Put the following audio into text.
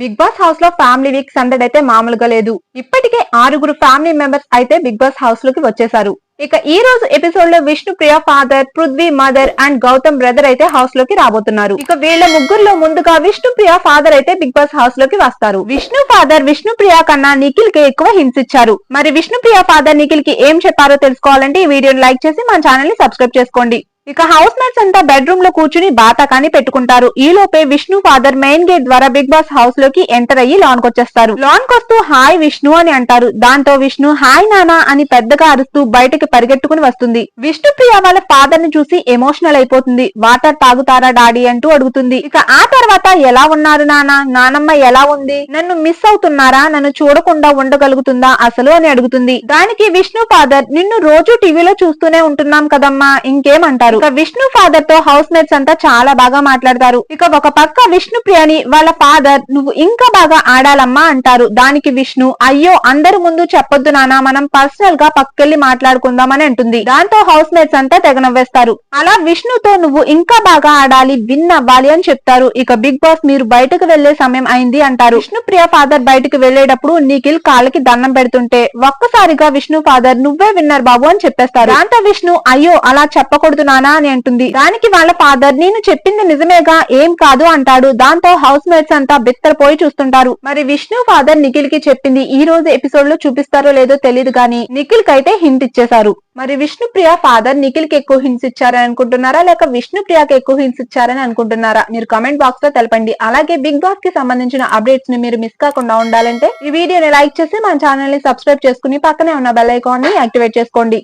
Big Boss హౌస్లో family week సందడి అయితే మామూలుగా లేదు. ఇప్పటికే ఆరుగురు ఫ్యామిలీ మెంబర్స్ అయితే బిగ్ బాస్ హౌస్లోకి వచ్చేసారు. ఇక ఈ రోజు ఎపిసోడ్లో Vishnu Priya father Prithvi mother and Gautam brother అయితే హౌస్లోకి రాబోతున్నారు. ఇక వీళ్ళ ముగ్గురులో ముందుగా విష్ణు ప్రియ ఫాదర్ అయితే బిగ్ బాస్ హౌస్లోకి వస్తారు. విష్ణు ఫాదర్ విష్ణు ప్రియ కన్నా నిఖిల్కి ఎక్కువ హింసిచ్చారు మరి విష్ణు ప్రియ ఫాదర్ నిఖిల్కి ఏం చెప్పారో తెలుసుకోవాలంటే ఈ వీడియోని లైక్ చేసి మన ఛానల్ని సబ్స్క్రైబ్ చేసుకోండి. ఇక హౌస్ మేట్స్ అంతా బెడ్రూమ్లో కూర్చుని బాతాకాని పెట్టుకుంటారు. ఈ లోపే విష్ణు ఫాదర్ మెయిన్ గేట్ ద్వారా బిగ్ బాస్ హౌస్లోకి ఎంటర్ అయ్యి లాన్ కొచ్చేస్తారు లాన్ కొస్తూ హాయ్ విష్ణు అని అంటారు. దాంతో విష్ణు హాయ్ నానా అని పెద్దగా అరుస్తూ బయటకి పరిగెట్టుకుని వస్తుంది. విష్ణు ప్రియ వాళ్ళ ఫాదర్ని చూసి ఎమోషనల్ అయిపోతుంది. వాటర్ తాగుతారా డాడీ? అంటూ అడుగుతుంది. ఇక ఆ తర్వాత ఎలా ఉన్నారు నానా? నానమ్మ ఎలా ఉంది? నన్ను మిస్ అవుతున్నారా? నన్ను చూడకుండా ఉండగలుగుతుందా? అసలు అని అడుగుతుంది. దానికి విష్ణు ఫాదర్ నిన్ను రోజు టీవీలో చూస్తూనే ఉంటున్నాం కదమ్మా. ఇంకేమంటారు? ఇక విష్ణు ఫాదర్తో హౌస్ మేట్స్ అంతా చాలా బాగా మాట్లాడతారు. ఇక ఒక పక్క విష్ణు ప్రియని వాళ్ళ ఫాదర్ నువ్వు ఇంకా బాగా ఆడాలమ్మా అంటారు. దానికి విష్ణు అయ్యో అందరి ముందు చెప్పొద్దు నానా మనం పర్సనల్గా పక్కెళ్ళి మాట్లాడుకుందామని అంటుంది. దాంతో హౌస్ మేట్స్ అంతా తెగ నవ్వేస్తారు. అలా విష్ణుతో నువ్వు ఇంకా బాగా ఆడాలి విన్ అవ్వాలి అని చెప్తారు. ఇక బిగ్ బాస్ మీరు బయటకు వెళ్ళే సమయం అయింది అంటారు. విష్ణు ప్రియ ఫాదర్ బయటకు వెళ్ళేటప్పుడు నిఖిల్ కాళ్ళకి దండం పెడుతుంటే ఒక్కసారిగా విష్ణు ఫాదర్ నువ్వే విన్నర్ బాబు అని చెప్పేస్తారు. దాంతో విష్ణు అయ్యో అలా చెప్పకూడదు నానా అని అంటుంది. దానికి వాళ్ళ ఫాదర్ నేను చెప్పింది నిజమేగా? ఏం కాదు అంటాడు. దాంతో హౌస్ మేట్స్ అంతా బిత్తరపోయి చూస్తుంటారు. మరి విష్ణు ఫాదర్ నిఖిల్కి చెప్పింది ఈ రోజు ఎపిసోడ్లో చూపిస్తారో లేదో తెలియదు గానీ నిఖిల్కి అయితే హింట్ ఇచ్చేశారు. మరి విష్ణుప్రియ ఫాదర్ నిఖిల్కి ఎక్కువ హింట్స్ ఇచ్చారని అనుకుంటున్నారా? లేక విష్ణుప్రియకి ఎక్కువ హింట్స్ ఇచ్చారని అనుకుంటున్నారా? మీరు కామెంట్ బాక్స్లో తెలపండి. అలాగే బిగ్ బాస్కి సంబంధించిన అప్డేట్స్ని మీరు మిస్ కాకుండా ఉండాలంటే ఈ వీడియోని లైక్ చేసి మన ఛానల్ని సబ్స్క్రైబ్ చేసుకుని పక్కనే ఉన్న బెల్ ఐకాన్ని యాక్టివేట్ చేసుకోండి.